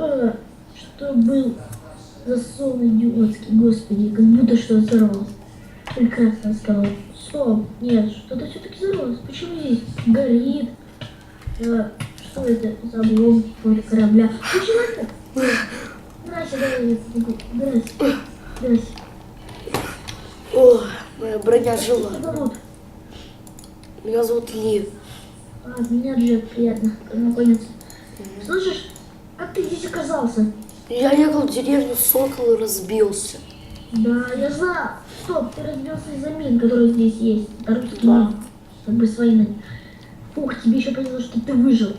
А, что был за сон идиотский, господи, как будто что взорвалось. Прекрасно сказал. Стоп, нет, что-то все-таки взорвалось. Почему здесь горит? А, что это за обломки какого-то корабля? Почему это? Здрасте. Здрасте. Здрасте. О, моя броня жила. Меня зовут Ли. А, меня Джек, приятно познакомиться. Слышишь, здесь оказался? Я ехал в деревню Сокол и разбился. Да, я знаю. Стоп, ты разбился из-за мин, которые здесь есть. Русские Да. Как бы с войны. Фух, тебе еще повезло, что ты выжил.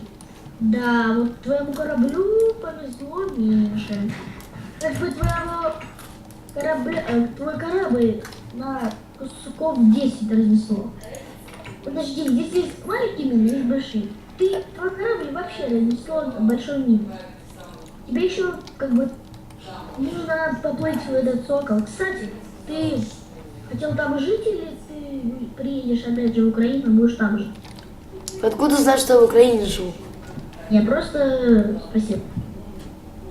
Да, вот твоему кораблю повезло меньше. Как бы твоего корабля, э, твой корабль на кусков 10 разнесло. Подожди, здесь есть маленькие мины, есть большие. Ты, твой корабль вообще разнесло большой мин. Тебе еще как бы нужно поплыть в этот сокол. Кстати, ты хотел там жить или ты приедешь опять же в Украину и будешь там жить? Откуда знаешь, что я в Украине живу? Я просто спросил.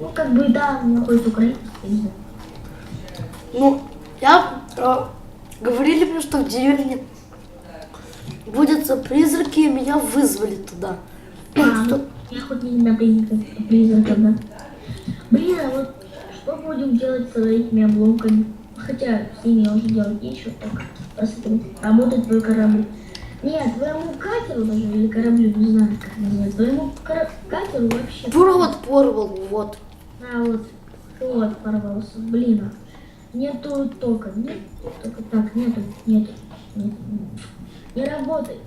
Ну, как бы там находится Украина, я не знаю. Ну, я э, говорили мне, что в деревне водятся призраки, и меня вызвали туда. А, Что- ну, я хоть не на призраков, да. Блин, а вот что будем делать с этими обломками? Хотя с ними уже делать нечего, так посмотрим. Работает твой корабль. Нет, твоему катеру даже, или кораблю, не знаю, как называется, твоему катеру вообще... Провод порвал, вот. А, вот, вот порвался, блин. а Нету тока, нет тока, так, нету, нету, нету. Не работает.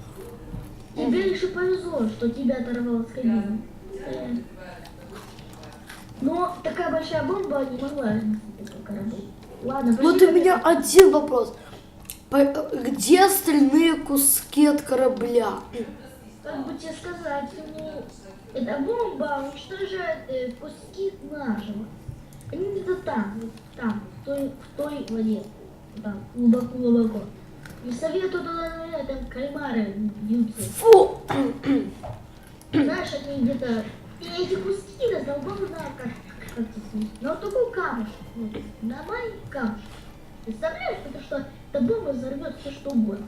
Тебе еще повезло, что тебя оторвало с кабины. Э. Но такая большая бомба не могла разнести такой корабль. Ладно, Вот у меня один вопрос. Где остальные куски от корабля? Как бы тебе сказать, ну, эта бомба уничтожает э, куски нашего. Они где-то там, там, в той, в той воде. Там, глубоко-глубоко. Не советую туда, наверное, там кальмары бьются. Фу! Знаешь, они где-то... И эти куски раздолбаны на сказать, на вот такой камушек. Вот, на маленький камушек. Представляешь, потому что эта бомба взорвет все что угодно.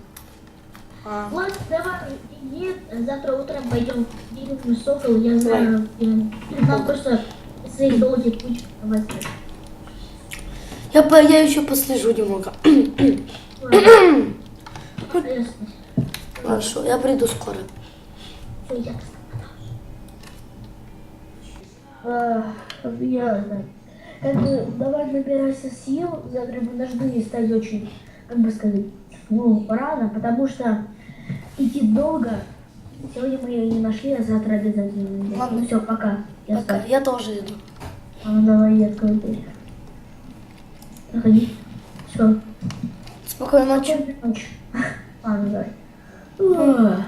А, Ладно, давай, нет, завтра утром пойдем в деревню Сокол, я знаю, нам просто свои долги путь возьмет. Я, по- я еще послежу немного. Хорошо, я приду скоро. Ясно. А, как бы давай набирайся сил, завтра мы должны стать очень, как бы сказать, ну, рано, потому что идти долго. Сегодня мы ее не нашли, а завтра обязательно. Ладно. Ну все, пока. Я Пока. спать. Я тоже иду. А ну давай я открою дверь. Заходи. Все. Спокойной ночи. Спокойной ночи. Ладно, давай. Ух.